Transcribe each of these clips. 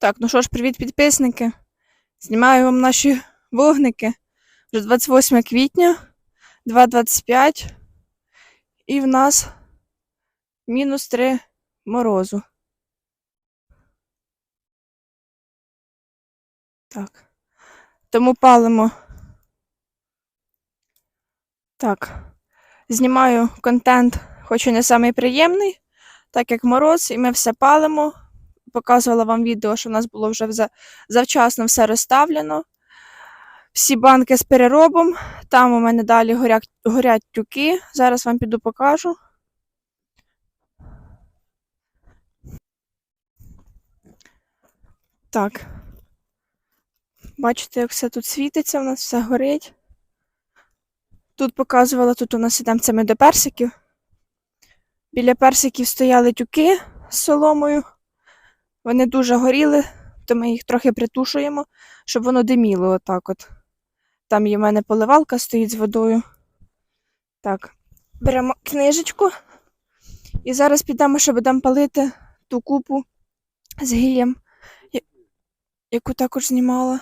Так, ну що ж, привіт, підписники. Знімаю вам наші вогники. Вже 28 квітня, 2.25. І в нас мінус 3 морозу. Так. Тому палимо. Так. Знімаю контент, хоч і не самий приємний, так як мороз, і ми все палимо показувала вам відео, що в нас було вже завчасно все розставлено. Всі банки з переробом. Там у мене далі горять, горять тюки. Зараз вам піду покажу. Так. Бачите, як все тут світиться, у нас все горить. Тут показувала, тут у нас ідемо це ми до персиків. Біля персиків стояли тюки з соломою. Вони дуже горіли, то ми їх трохи притушуємо, щоб воно диміло отак от. Там є в мене поливалка стоїть з водою. Так, беремо книжечку і зараз підемо, щоб будемо палити ту купу з я- яку також знімала.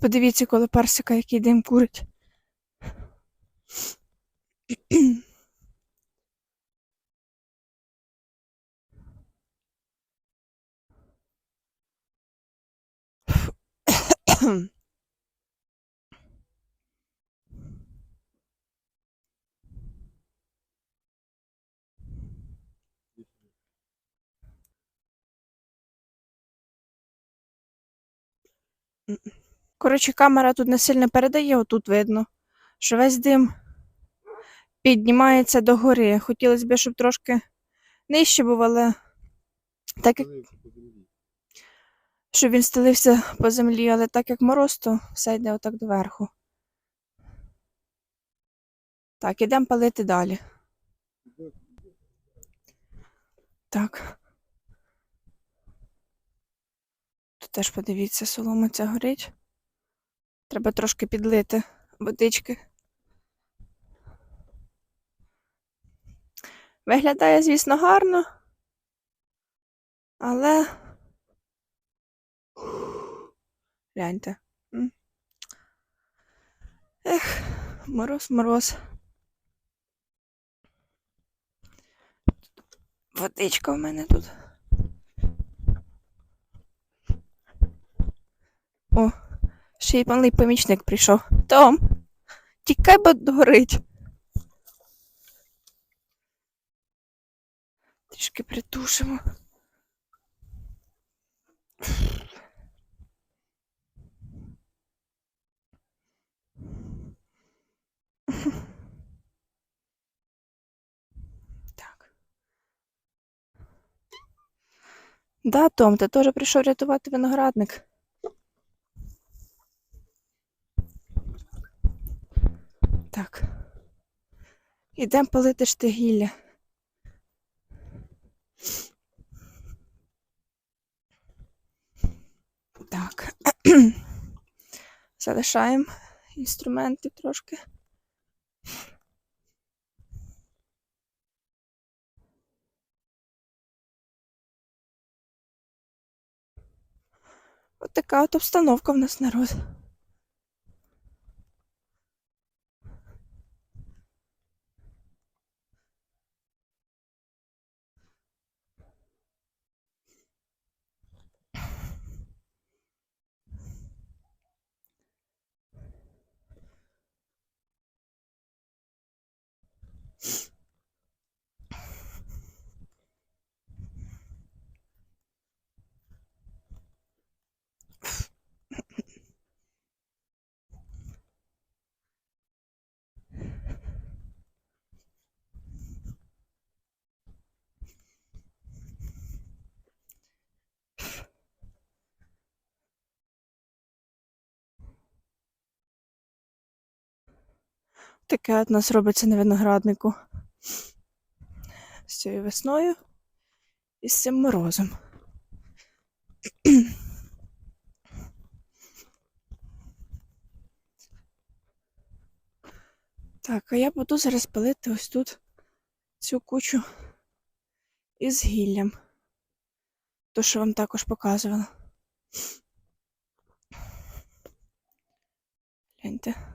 Подивіться коло персика, який дим курить. Коротше, камера тут не сильно передає, отут видно, що весь дим піднімається до гори. Хотілося б, щоб трошки нижче був, але так як щоб він стелився по землі, але так як мороз, то все йде отак доверху. Так, ідемо палити далі. Так. Тут теж подивіться, солома ця горить. Треба трошки підлити водички. Виглядає, звісно, гарно. Але. Гляньте. Ех, мороз, мороз. Водичка в мене тут. О, ще й панний помічник прийшов. Том, тікай, бо горить. Трішки притушимо. Да, Том, ти теж прийшов рятувати виноградник. Так. Ідемо палити штигілля. Так. Залишаємо інструменти трошки. От така от обстановка в нас народ. Таке от нас робиться на винограднику. З цією весною і з цим морозом. Так, а я буду зараз палити ось тут цю кучу із гіллям. То, що вам також показувала. Гляньте.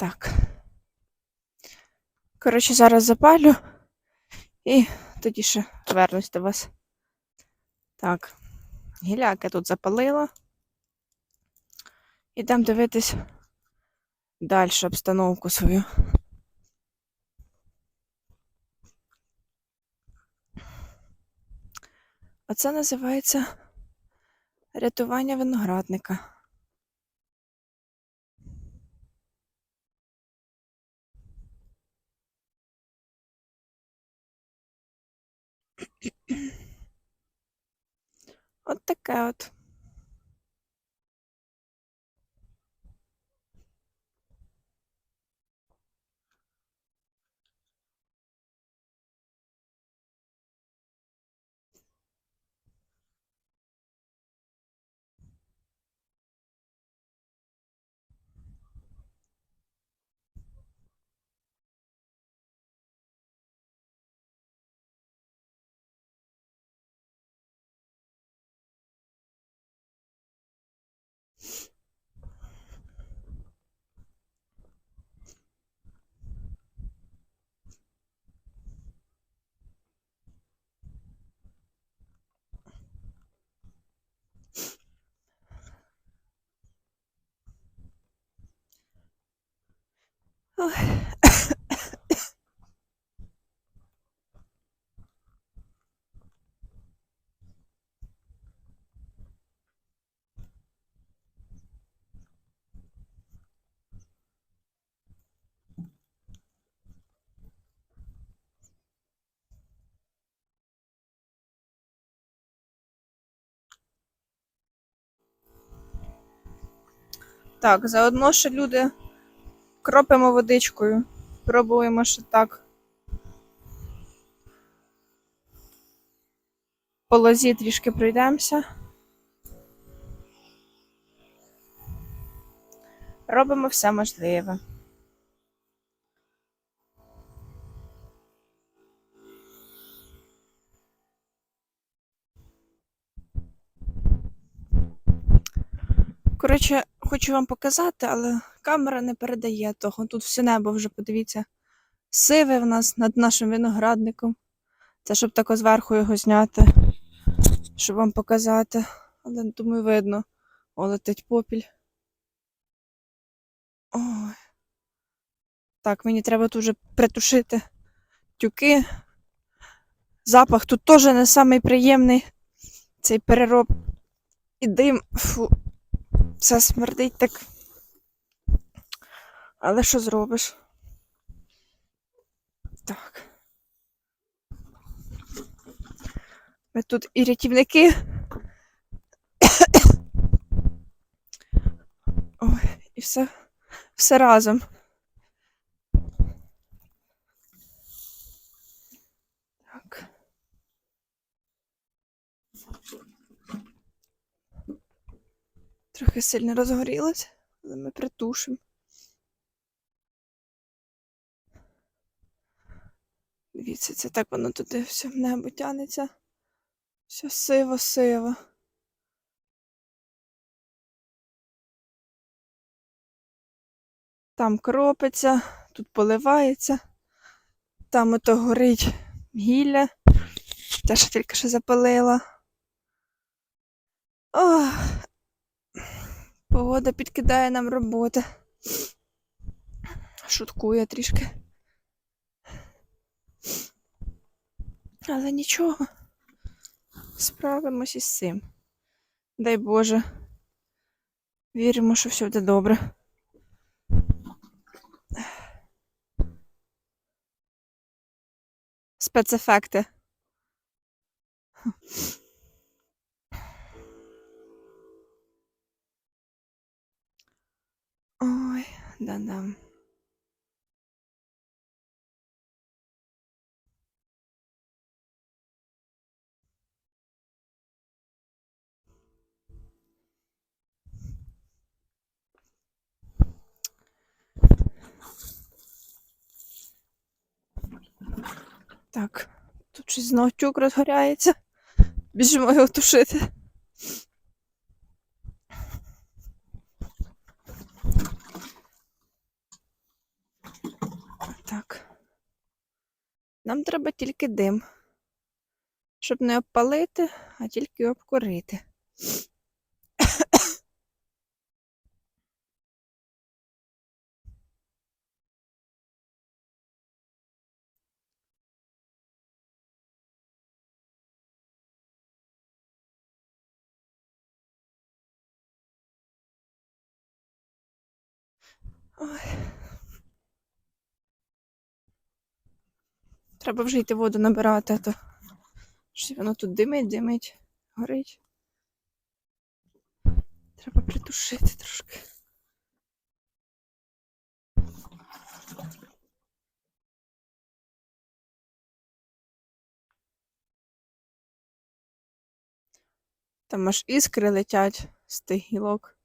Так. Коротше, зараз запалю і тоді ще вернусь до вас. Так, гіляк я тут запалила. Ідемо дивитись далі обстановку свою. Оце називається рятування виноградника. От таке от. Так, заодно ще люди кропимо водичкою. Пробуємо ще так. По лозі трішки пройдемося. Робимо все можливе. Коротше, хочу вам показати, але камера не передає того. Тут все небо вже, подивіться, сиве в нас над нашим виноградником. Це щоб тако зверху його зняти, щоб вам показати. Але думаю, видно. О, летить попіль. Ой. Так, мені треба тут вже притушити тюки. Запах тут теж не самий приємний. Цей перероб і дим. Фу. Все смердить так. Але що зробиш? Так. Ми тут і рятівники. Ой, і все, все разом. Так. Трохи сильно розгорілось, але ми притушимо. Дивіться, це так воно туди все в небо тянеться. Все сиво-сиво. Там кропиться, тут поливається, там ото горить гілля. Те, що тільки що запалила. Ох. Погода підкидає нам роботи. Шуткує трішки. Але нічого. Справимось із цим. Дай Боже. Віримо, що все буде добре. Спецефекти. Ой, да-да. Так, Тут щось знову тюк розгоряється. Біжимо його тушити. Так. Нам треба тільки дим. Щоб не обпалити, а тільки обкурити. Ой. Треба вже йти воду набирати, а то щось воно тут димить, димить, горить. Треба притушити трошки. Там аж іскри летять з тих гілок.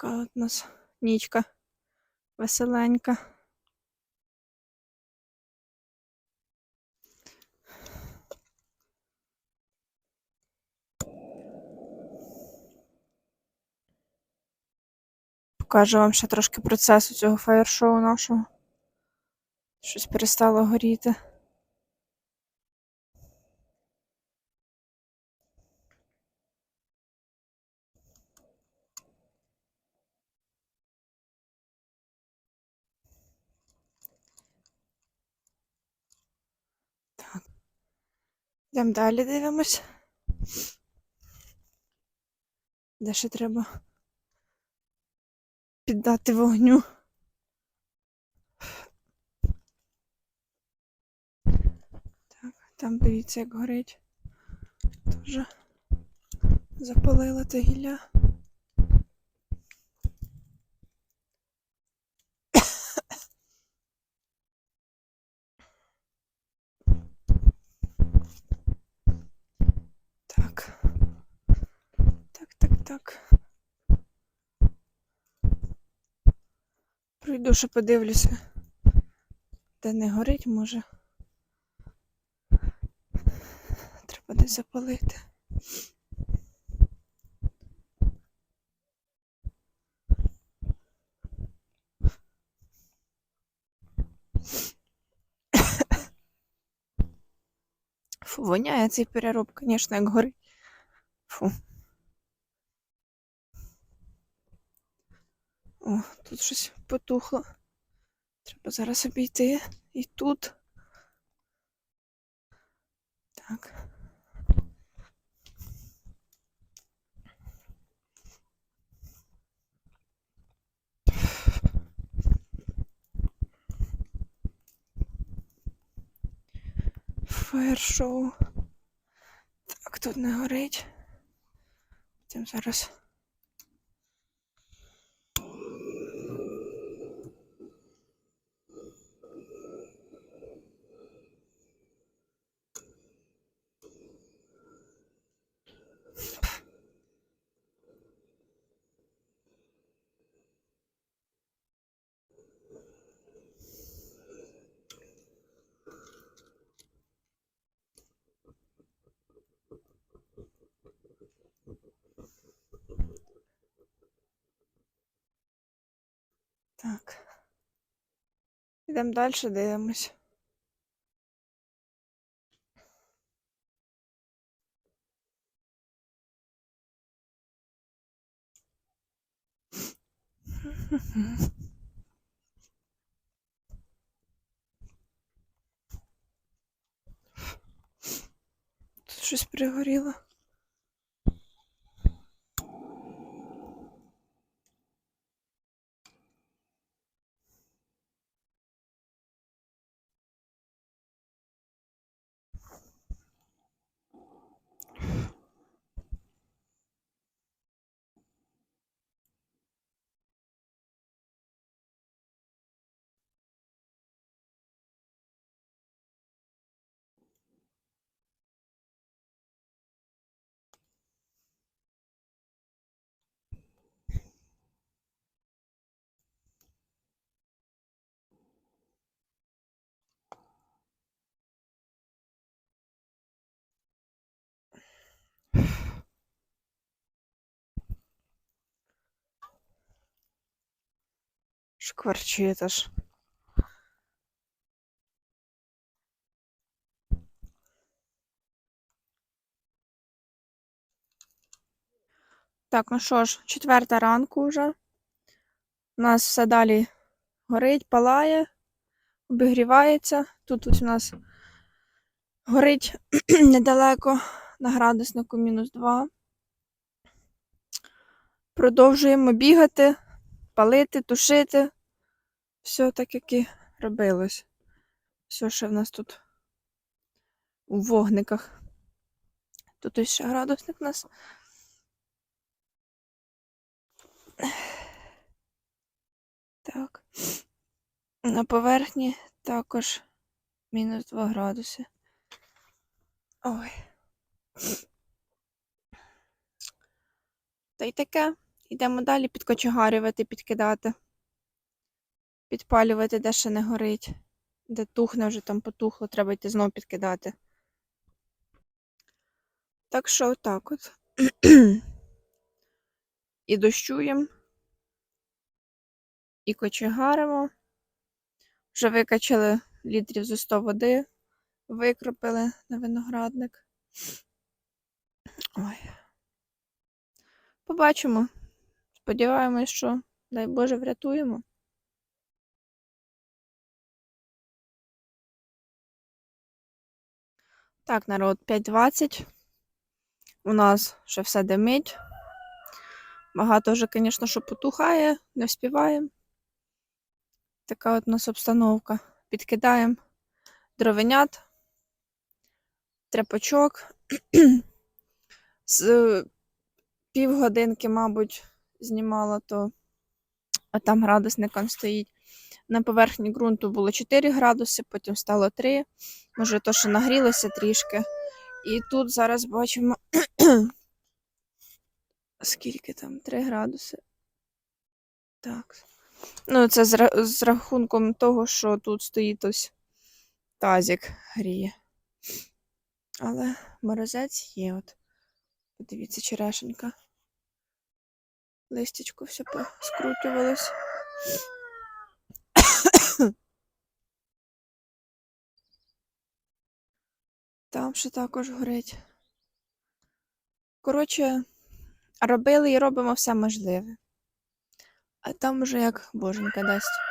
Така от нас нічка веселенька. Покажу вам ще трошки процесу цього фаєр-шоу нашого. Щось перестало горіти. Йдемо далі дивимось. Де ще треба піддати вогню. Так, там дивіться, як горить. Тоже запалила те гілля. Так. Так. Пройду, ще подивлюся. Де не горить, може. Треба десь запалити. Фу, воняє цей перероб, звісно, як горить. Фу. О, тут щось потухло. Треба зараз обійти. І тут. Так. Фаєр-шоу. Так, тут не горить. Тим зараз. Так. Йдемо далі, дивимось. Тут щось пригоріло. Шкварчить аж. Так, ну що ж, четверта ранку вже. У нас все далі горить, палає, обігрівається. Тут ось у нас горить недалеко на градуснику мінус 2. Продовжуємо бігати, палити, тушити. Все так, як і робилось. Все ще в нас тут у вогниках. Тут ще градусник у нас. Так. На поверхні також мінус 2 градуси. Ой. Та й таке. Йдемо далі підкочегарювати, підкидати. Підпалювати, де ще не горить. Де тухне вже там потухло, треба йти знову підкидати. Так що отак от. І дощуємо, і кочегаримо. Вже викачали літрів зо 100 води, викропили на виноградник. Ой. Побачимо. Сподіваємось, що, дай Боже, врятуємо. Так, народ, 5.20. У нас ще все димить. Багато вже, звісно, що потухає, не вспіваємо. Така от у нас обстановка. Підкидаємо дровенят, тряпочок. З е, півгодинки, мабуть, знімала, то а там градусником стоїть. На поверхні ґрунту було 4 градуси, потім стало 3. Може, то, що нагрілося трішки. І тут зараз бачимо, скільки там? 3 градуси. Так. Ну, це з, з рахунком того, що тут стоїть ось тазик гріє. Але морозець є. От. Подивіться, черешенька. Листячко все поскручувалось. Там ще також горить. Коротше, робили і робимо все можливе. А там уже як боженька дасть.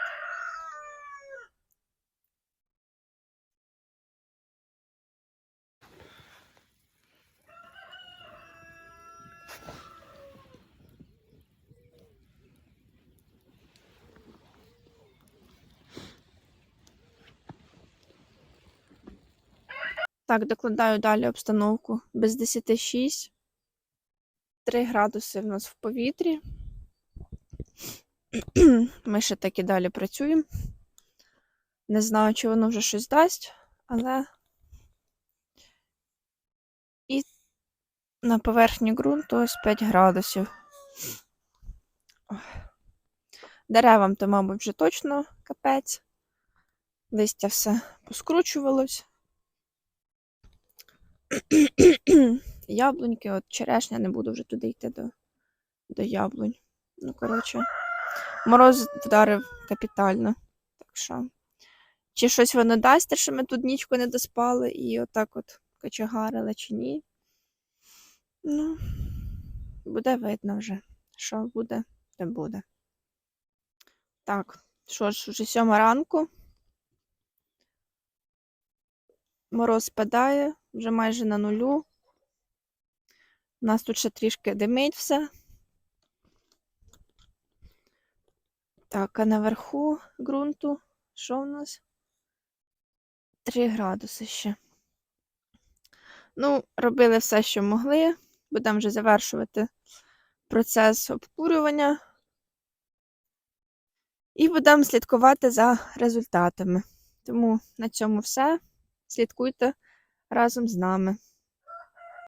Так, докладаю далі обстановку. Без 10,6. 3 градуси в нас в повітрі. Ми ще так і далі працюємо. Не знаю, чи воно вже щось дасть, але і на поверхні ґрунту ось 5 градусів. Деревам то, мабуть, вже точно капець. Листя все поскручувалось. Яблуньки, от черешня, не буду вже туди йти до, до яблунь. Ну, коротше, мороз вдарив капітально. Так що, чи щось воно дасть, що ми тут нічку не доспали і отак от кочегарили, чи ні. Ну, буде видно вже. Що буде, те буде. Так, що ж, вже сьома ранку. Мороз спадає, вже майже на нулю. У нас тут ще трішки димить все. Так, а наверху ґрунту, що у нас? 3 градуси ще. Ну, робили все, що могли. Будемо вже завершувати процес обкурювання. І будемо слідкувати за результатами. Тому на цьому все. Слідкуйте разом з нами.